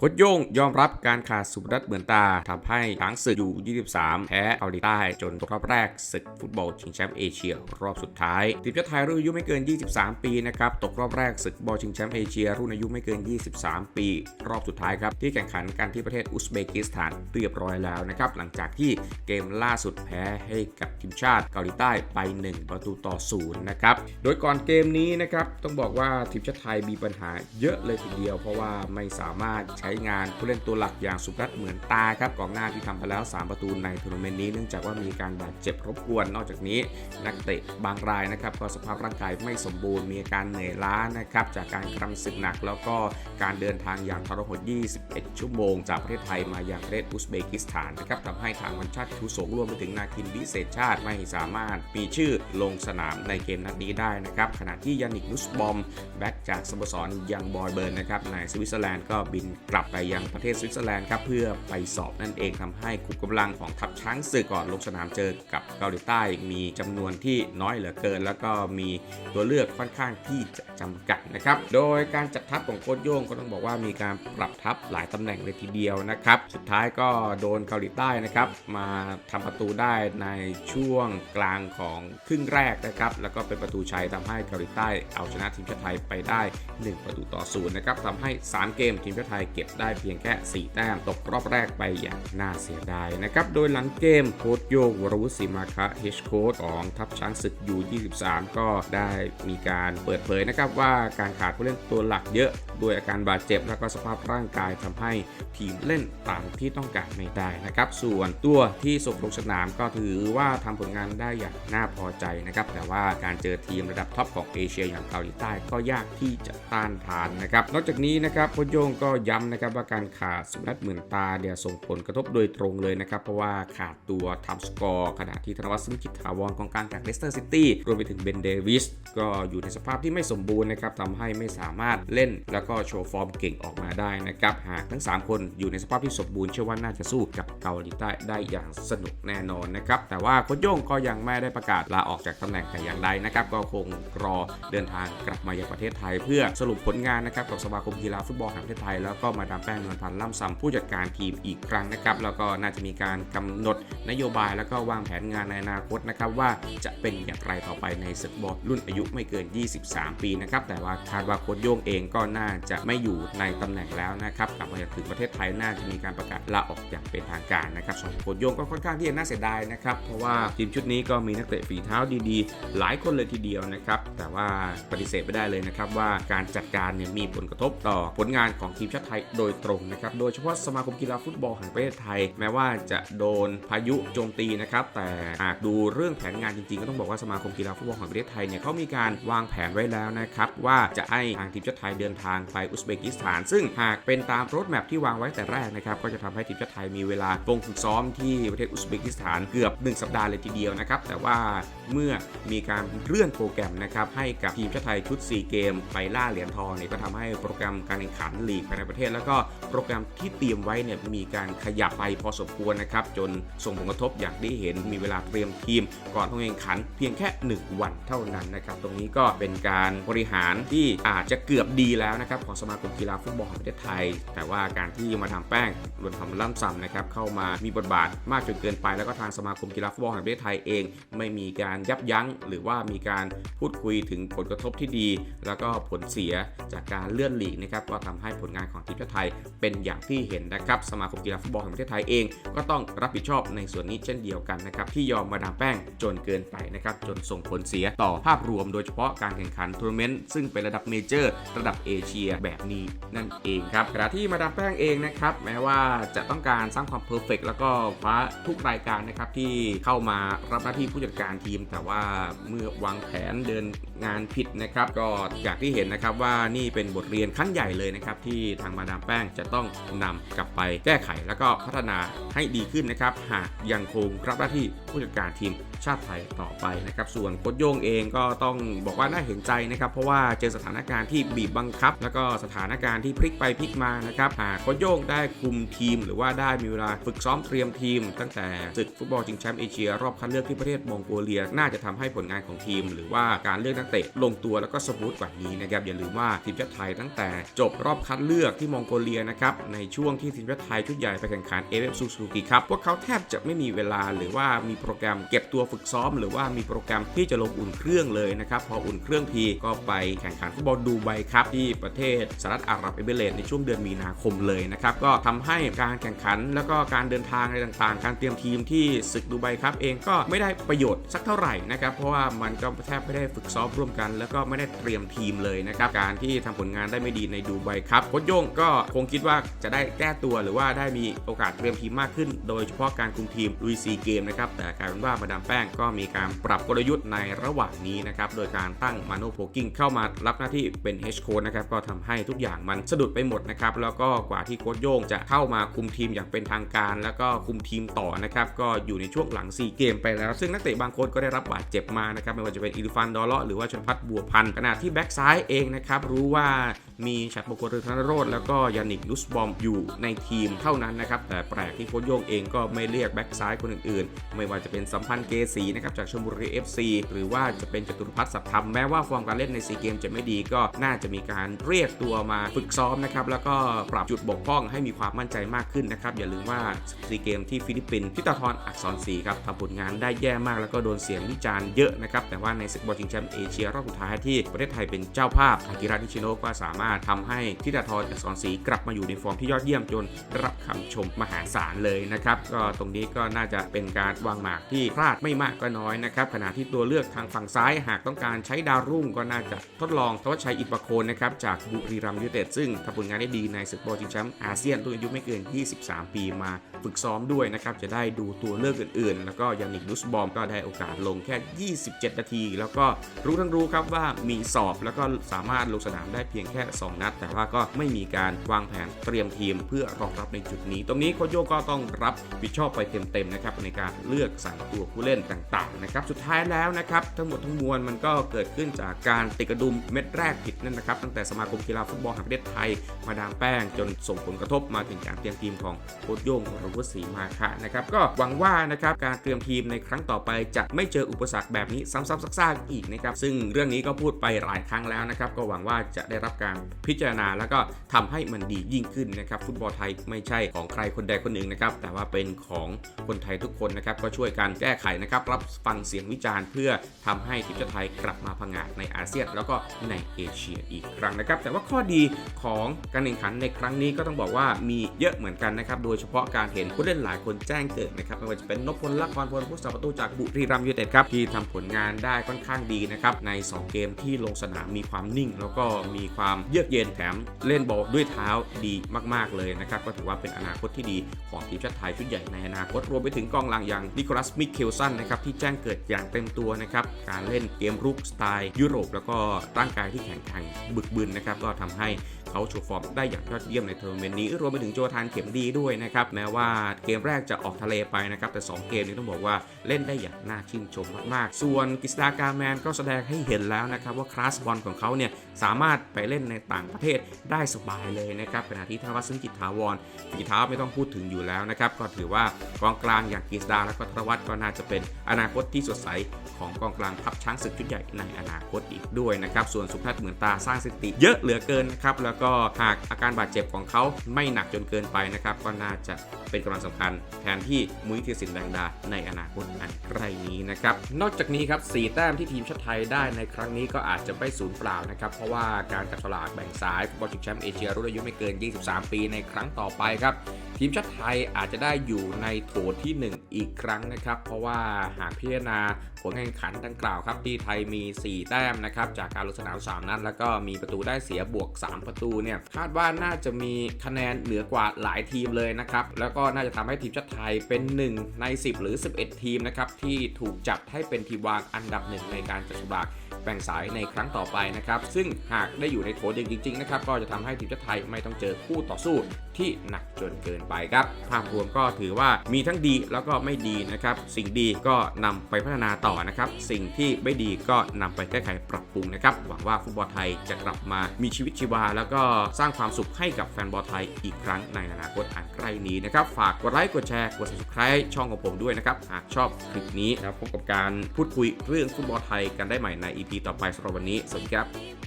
โคชโย่งยอมรับการขาดสุพนัทเหมือนตาทำให้ช้างศึกอยู่ 23 แพ้เกาหลีใต้จนตกรอบแรกศึกฟุตบอลชิงแชมป์เอเชีย รอบสุดท้ายทีมชาติไทยรุ่นอายุไม่เกิน 23 ปีนะครับตกรอบแรกศึกบอลชิงแชมป์เอเชีย รุ่นอายุไม่เกิน 23 ปี รอบสุดท้ายครับที่แข่งขันกันที่ประเทศอุซเบกิสถานเรียบร้อยแล้วนะครับหลังจากที่เกมล่าสุดแพ้ให้กับทีมชาติเกาหลีใต้ไป 1 ประตูต่อศูนย์นะครับโดยก่อนเกมนี้นะครับต้องบอกว่าทีมชาติไทยมีปัญหาเยอะเลยทีเดียว เพราะว่าไม่สามารถใช้งานผู้เล่นตัวหลักอย่างสุพนัทเหมือนตาครับกองหน้าที่ทำไปแล้ว 3 ประตูในทัวร์นาเมนต์นี้เนื่องจากว่ามีการบาดเจ็บรบกวน นอกจากนี้นักเตะบางรายนะครับก็สภาพร่างกายไม่สมบูรณ์มีอาการเหนื่อยล้านะครับจากการกำศึกหนักแล้วก็การเดินทางอย่างทรหด 21 ชั่วโมง จากประเทศไทยมายังประเทศอุซเบกิสถานนะครับทำให้ทางวันชาติทูสงรวมไปถึงนาคินวิเศษชาติไม่สามารถมีชื่อลงสนามในเกมนัดนี้ได้นะครับขณะที่ยานิกนุสบอมแบ็กจากสโมสรยังบอยเบิร์นนะครับในสวิตเซอร์แลนด์ก็บินกลับไปยังประเทศสวิตเซอร์แลนด์ครับเพื่อไปสอบนั่นเองทำให้ขุมกำลังของทัพช้างศึกก่อนลงสนามเจอกับเกาหลีใต้มีจำนวนที่น้อยเหลือเกิน แล้วก็มีตัวเลือกค่อนข้างที่จะจำกัดนะครับโดยการจัดทัพของโค้ชโย่งก็ต้องบอกว่ามีการปรับทัพหลายตำแหน่งเลยทีเดียวนะครับสุดท้ายก็โดนเกาหลีใต้นะครับมาทำประตูได้ในช่วงกลางของครึ่งแรกนะครับแล้วก็เป็นประตูชัยทำให้เกาหลีใต้เอาชนะทีมชาติไทยไปได้ 1 ประตูต่อศูนย์นะครับทำให้ 3 เกมทีมชาติไทยเก็บได้เพียงแค่ 4 แต้มตกรอบแรกไปอย่างน่าเสียดายนะครับ โดยหลังเกมโค้ชโยกวรวุฒิศรีมาคะเฮชโค้ชของทัพช้างศึกยู23 ก็ได้มีการเปิดเผยนะครับว่าการขาดผู้เล่นตัวหลักเยอะด้วยอาการบาดเจ็บแล้วก็สภาพร่างกายทำให้ทีมเล่นตามที่ต้องการไม่ได้นะครับ ส่วนตัวที่ส่งลงสนามก็ถือว่าทำผลงานได้อย่างน่าพอใจนะครับ แต่ว่าการเจอทีมระดับท็อปของเอเชียอย่างเกาหลีใต้ก็ยากที่จะต้านทานนะครับ นอกจากนี้นะครับโค้ชโยงก็ย้ำนะครับว่าการขาดสุนัทเหมือนตาเนี่ยส่งผลกระทบโดยตรงเลยนะครับ เพราะว่าขาดตัวทำสกอร์ขณะที่ธนวัฒน์ซึ่งจิตถาวรกองกลางจากเลสเตอร์ซิตี้รวมไปถึงเบนเดวิสก็อยู่ในสภาพที่ไม่สมบูรณ์นะครับทำให้ไม่สามารถเล่นแล้วก็โชว์ฟอร์มเก่งออกมาได้นะครับ หากทั้ง 3 คนอยู่ในสภาพที่สมบูรณ์เชื่อว่าน่าจะสู้กับเกาหลีใต้ได้อย่างสนุกแน่นอนนะครับแต่ว่าโค้ชโย่งก็ยังไม่ได้ประกาศลาออกจากตำแหน่งแต่อย่างใดนะครับก็คงรอเดินทางกลับมายังประเทศไทย เพื่อสรุปผลงานนะครับกับสมาคมกีฬาฟุตบอลแห่งประเทศไทยแล้วก็มาดามแป้งนวลพันธ์ล่ำซำผู้จัดการทีมอีกครั้งนะครับ แล้วก็น่าจะมีการกำหนดนโยบายแล้วก็วางแผนงานในอนาคตนะครับ ว่าจะเป็นอย่างไรต่อไปในศึกบอลรุ่นอายุไม่เกิน 23 ปีนะครับ แต่ว่าคาดว่าโค้ชโย่งเองก็น่าจะไม่อยู่ในตำแหน่งแล้วนะครับกลับมาถึงประเทศไทยน่าจะมีการประกาศลาออกอย่างเป็นทางการนะครับส่วนโค้ชโย่งก็ค่อนข้างที่จะน่าเสียดายนะครับเพราะว่าทีมชุดนี้ก็มีนักเตะฝีเท้าดีๆ หลายคนเลยทีเดียวนะครับแต่ว่าปฏิเสธไม่ได้เลยนะครับว่าการจัดการเนี่ยมีผลกระทบต่อผลงานของทีมชาติไทยโดยตรงนะครับ โดยเฉพาะสมาคมกีฬาฟุตบอลแห่งประเทศไทย แม้ว่าจะโดนพายุโจมตีนะครับ แต่หากดูเรื่องแผนงานจริงๆ ก็ต้องบอกว่าสมาคมกีฬาฟุตบอลแห่งประเทศไทยเนี่ยเขามีการวางแผนไว้แล้วนะครับว่าจะให้ทางทีมชาติไทยเดินทางไปอุซเบกิสถาน ซึ่งหากเป็นตามรถแมพที่วางไว้แต่แรกนะครับก็จะทำให้ทีมชาติไทยมีเวลาลงฝึกซ้อมที่ประเทศอุซเบกิสถานเกือบ 1 สัปดาห์เลยทีเดียวนะครับแต่ว่า เมื่อมีการเลื่อนโปรแกรมนะครับให้กับทีมชาติไทยชุด 4 เกม ไปล่าเหรียญทองเนี่ยก็ทำให้โปรแกรมการแข่งขันลีกภายในประเทศ แล้วก็โปรแกรมที่เตรียมไว้เนี่ยมีการขยับไปพอสมควรนะครับจนส่งผลกระทบอย่างที่เห็นมีเวลาเตรียมทีม ก่อนต้องแข่งขันเพียงแค่ 1 วันเท่านั้นนะครับตรงนี้ก็เป็นการบริหารที่อาจจะเกือบดีแล้วนะครับของสมาคมกีฬาฟุตบอลแห่งประเทศไทย แต่ว่าการที่มาทำแป้งรวมทำล่ำซ้ำนะครับเข้ามามีบทบาทมากจนเกินไป แล้วก็ทางสมาคมกีฬาฟุตบอลแห่งประเทศไทยเอง ไม่มีการยับยั้ง หรือว่ามีการพูดคุยถึงผลกระทบที่ดี แล้วก็ผลเสียจากการเลื่อนลีกนะครับก็ทำให้ผลงานของทีมชาติไทยเป็นอย่างที่เห็นนะครับสมาคมกีฬาฟุตบอลแห่งประเทศไทยเอง ก็ต้องรับผิดชอบในส่วนนี้เช่นเดียวกันนะครับที่ยอมมาดามแป้งจนเกินไปนะครับจนส่งผลเสียต่อภาพรวม โดยเฉพาะการแข่งขันทัวร์นาเมนต์ซึ่งเป็นระดับเมเจอร์ ระดับเอเชียแบบนี้นั่นเองครับขณะที่มาดามแป้งเองนะครับแม้ว่าจะต้องการสร้างความเพอร์เฟกแล้วก็คว้าทุกรายการนะครับที่เข้ามารับหน้าที่ผู้จัดการทีมแต่ว่าเมื่อวางแผนเดินงานผิดนะครับ ก็อยางที่เห็นนะครับว่านี่เป็นบทเรียนขั้นใหญ่เลยนะครับ ที่ทางมาดามแป้งจะต้องนำกลับไปแก้ไข แล้วก็พัฒนาให้ดีขึ้นนะครับ หากยังคงรับหน้าที่ผู้จัดการทีมชาติไทยต่อไปนะครับ ส่วนโค้ชโย่งเองก็ต้องบอกว่าน่าเห็นใจนะครับ เพราะว่าเจอสถานการณ์ที่บีบบังคับ แล้วก็สถานการณ์ที่พลิกไปพลิกมานะครับหากโค้ชโย่งได้คุมทีม หรือว่าได้มีเวลาฝึกซ้อมเตรียมทีม ตั้งแต่ศึกฟุตบอลชิงแชมป์เอเชียรอบคัดเลือกที่ประเทศมองโกเลียน่าจะทำให้ผลงานของทีม หรือว่าการเลือกนักเตะลงตัวแล้วก็สมูทกว่านี้นะครับอย่าลืมว่าทีมชาติไทยตั้งแต่จบรอบคัดเลือกที่มองโกเลียนะครับในช่วงที่ทีมชาติไทยชุดใหญ่ไปแข่งขันเอฟเอฟซูซูกิครับพวกเขาแทบจะไม่มีเวลาหรือว่ามีโปรแกรมเก็บตัวฝึกซ้อม หรือว่ามีโปรแกรมที่จะลงอุ่นเครื่องเลยนะครับพออุ่นเครื่องทีก็ไปแข่งขันฟุตบอลดูไบครับที่ประเทศสหรัฐอาหรับเอมิเรตส์ในช่วงเดือนมีนาคมเลยนะครับก็ทำให้การแข่งขันแล้วก็การเดินทางอะไรต่างๆ การเตรียมทีมที่ศึกดูไบครับเองก็ไม่ได้ประโยชน์สักเท่าไหร่นะครับเพราะว่ามันก็แทบไม่ได้ฝึกซ้อมร่วมกัน แล้วก็ไม่ได้เตรียมทีมเลยนะครับการที่ทำผลงานได้ไม่ดีในดูไบครับโค้ชโย่งก็คงคิดว่าจะได้แก้ตัวหรือว่าได้มีโอกาสเตรียมทีมมากขึ้น โดยเฉพาะการคุมทีมลุยซีเกมนะครับแต่กลายเป็นว่ามาดามแป้งก็มีการปรับกลยุทธ์ในระหว่างนี้นะครับโดยการตั้งมาโนโพกิ้งเข้ามารับหน้าที่เป็นเฮชโค้ชนะครับก็ทำให้ทุกอย่างมันสะดุดไปหมดนะครับแล้วก็กว่าที่โค้ชโย่งจะเข้ามาคุมทีมอย่างเป็นทางการ แล้วก็คุมทีมต่อนะครับก็อยู่ในช่วงหลัง4เกมไปแล้ว ซึ่งนักเตะบางคนก็ได้รับบาดเจ็บมานะครับไม่ว่าจะเป็นอิรฟันดอเลาะหรือว่าชนพัฒบัวพันธ์ขณะที่แบ็กซ้ายเองนะครับรู้ว่า มีฉัตรมงคลเรืองธนโรธแล้วก็ยานิกนุสบอมอยู่ในทีมเท่านั้นนะครับ แต่แปลกที่โค้ชโย่งเองก็ไม่เรียกแบ็กซ้ายคนอื่นๆ ไม่ว่าจะเป็นสัมพันธ์เกษีนะครับจากชลบุรี FC หรือว่าจะเป็นจตุรพัฒน์สัตย์ธรรมแม้ว่าฟอร์มการเล่นในซีเกมจะไม่ดีก็น่าจะมีการเรียกตัวมาฝึกซ้อมนะครับแล้วก็ปรับจุดบกพร่องให้มีความมั่นใจมากขึ้นนะครับอย่าลืมว่าซีเกมที่ฟิลิปปินส์พิตาทรอักษรศรีครับทำผลงานได้แย่มากแล้วก็โดนเสียงวิจารณ์เยอะนะครับแต่ว่าในศึกบอลชิงแชมป์เอเชียรอบสุดท้ายที่ประเทศไทยเป็นเจ้าภาพอากิระนิชิโนะก็สามารถทำให้ทิตาทรอักษรศรีกลับมาอยู่ในฟอร์มที่ยอดเยี่ยมจนรับคำชมมหาศาลเลยนะครับ ก็ตรงนี้ก็น่าจะเป็นการวางหมากที่พลาดไม่มากก็น้อยนะครับขณะที่ตัวเลือกทางฝั่งซ้ายหากต้องการใช้ดาวรุ่งก็น่าจะทดลองทวัชชัยอิปโคนนะครับจากบุรีรัมย์ยูเต็ดซึ่งทำผลงานได้ดีในศึกบอลชิงแชมป์อาเซียนรุ่นอายุไม่เกิน 23 ปีมาฝึกซ้อมด้วยนะครับจะได้ดูตัวเลือกอื่นๆ แล้วก็ยานิกนุสบอมก็ได้โอกาสลงแค่ 27 นาที แล้วก็รู้ทั้งรู้ครับว่ามีสอบแล้วก็สามารถลงสนามได้เพียงแค่2 นัด แต่ว่าก็ไม่มีการวางแผนเตรียมทีมเพื่อรองรับในจุดนี้ ตรงนี้โคโยก็ต้องรับผิดชอบไปเต็มๆนะครับในการเลือกใส่ตัวผู้เล่นต่างๆนะครับสุดท้ายแล้วนะครับทั้งหมดทั้งมวลมันก็เกิดขึ้นจากการติดกระดุมเม็ดแรกผิดนั่นนะครับตั้งแต่สมาคมกีฬาฟุตบอลแห่งประเทศไทย มาดามแป้ง จนส่งผลกระทบมาถึงการเตรียมทีมของโค้ชโย่งวรวุฒิศรีมาคะนะครับก็หวังว่านะครับการเตรียมทีมในครั้งต่อไปจะไม่เจออุปสรรคแบบนี้ซ้ำๆซากๆอีกนะครับซึ่งเรื่องนี้ก็พูดไปหลายครั้งแล้วนะครับก็หวังว่าจะได้รับการพิจารณาแล้วก็ทำให้มันดียิ่งขึ้นนะครับ ฟุตบอลไทยไม่ใช่ของใครคนใดคนหนึ่งนะครับ แต่ว่าเป็นของคนไทยทุกคนนะครับ ก็ช่วยกันแก้ไขนะครับ รับฟังเสียงวิจารณ์ เพื่อทำให้ทีมชาติไทยกลับมาพังงาดในอาเซียนแล้วก็ในเอเชียอีกครั้งนะครับ แต่ว่าข้อดีของการแข่งขันในครั้งนี้ก็ต้องบอกว่ามีเยอะเหมือนกันนะครับ โดยเฉพาะการเห็นผู้เล่นหลายคนแจ้งเกิดนะครับ ไม่ว่าจะเป็นนพพลละครพลผู้สาประตูจากบุรีรัมย์ยูไนเต็ดครับที่ทำผลงานได้ค่อนข้างดีนะครับ ใน 2 เกมที่ลงสนามมีความนิ่ง แล้วก็มีความเยือกเย็นแถมเล่นบอลด้วยเท้าดีมาก ๆ เลยนะครับก็ถือว่าเป็นอนาคตที่ดีของทีมชาติไทยชุดใหญ่ในอนาคตรวมไปถึงกองหลังอย่างนิโคลัสมิเคลสันนะครับที่แจ้งเกิดอย่างเต็มตัวนะครับการเล่นเกมรุกสไตล์ยุโรป แล้วก็ร่างกายที่แข็งแกร่งบึกบึนนะครับก็ทำให้ เขาโชว์ฟอร์มได้อย่างยอดเยี่ยมในทัวร์นาเมนต์นี้รวมไปถึงโจทานเข็มดีด้วยนะครับแม้ว่าเกมแรกจะออกทะเลไปนะครับแต่ 2 เกมนี้ต้องบอกว่าเล่นได้อย่างน่าชื่นชมมากๆ ส่วนกิสดากาแมนก็แสดงให้เห็นแล้วนะครับว่าคลาสบอลของเขาเนี่ยสามารถไปเล่นในต่างประเทศได้สบายเลยนะครับขณะที่ทวัชซึ่งจิตถาวรฝีเท้าไม่ต้องพูดถึงอยู่แล้วนะครับก็ถือว่ากองกลางอย่างกิสดาและก็ทวัชก็น่าจะเป็นอนาคตที่สดใสของกองกลางทัพช้างศึกชุดใหญ่ในอนาคตอีกด้วยนะครับส่วนสุพัฒน์เหมือนตาสร้างสถิติเยอะเหลือเกินนะครับแล้วก็หากอาการบาดเจ็บของเขาไม่หนักจนเกินไปนะครับ ก็น่าจะเป็นกำลังสำคัญ แทนที่มุ้ยธีรศินแดงดาในอนาคตอันใกล้นี้นะครับ นอกจากนี้ครับสีแต้มที่ทีมชาติไทยได้ในครั้งนี้ก็อาจจะไม่สูญเปล่านะครับ เพราะว่าการจับฉลากแบ่งสายฟุตบอลชิงแชมป์เอเชียรุ่นอายุไม่เกิน 23 ปีในครั้งต่อไปครับ ทีมชาติไทยอาจจะได้อยู่ในโถที่ 1 อีกครั้งนะครับ เพราะว่าหากพิจารณาผลการแข่งขันดังกล่าวครับที่ไทยมี 4 แต้มนะครับจากการลงสนาม3นัดแล้วก็มีประตูได้เสียบวก 3 ประตูเนี่ยคาดว่าน่าจะมีคะแนนเหนือกว่าหลายทีมเลยนะครับแล้วก็น่าจะทำให้ทีมชาติไทยเป็น 1 ใน 10 หรือ 11 ทีมนะครับที่ถูกจัดให้เป็นทีมวางอันดับหนึ่งในการจัดฉลาก บ่งสายในครั้งต่อไปนะครับซึ่งหากได้อยู่ในโถเดียวจริงๆนะครับก็จะทำให้ทีมชาติไทยไม่ต้องเจอคู่ต่อสู้ที่หนักจนเกินไปครับภาพรวมก็ถือว่ามีทั้งดีแล้วก็ไม่ดีนะครับสิ่งดีก็นำไปพัฒนาต่อนะครับสิ่งที่ไม่ดีก็นำไปแก้ไขปรับปรุงนะครับหวังว่าฟุตบอลไทยจะกลับมามีชีวิตชีวา แล้วก็สร้างความสุขให้กับแฟนบอลไทยอีกครั้งในอนาคตอันใกล้นี้นะครับฝากกดไลค์กดแชร์กด subscribe ช่องของผมด้วยนะครับหากชอบคลิปนี้แล้วพบกับการพูดคุยเรื่องฟุตบอลไทยกันได้ใหม่ใน EP ต่อไปสำหรับวันนี้ สวัสดีครับ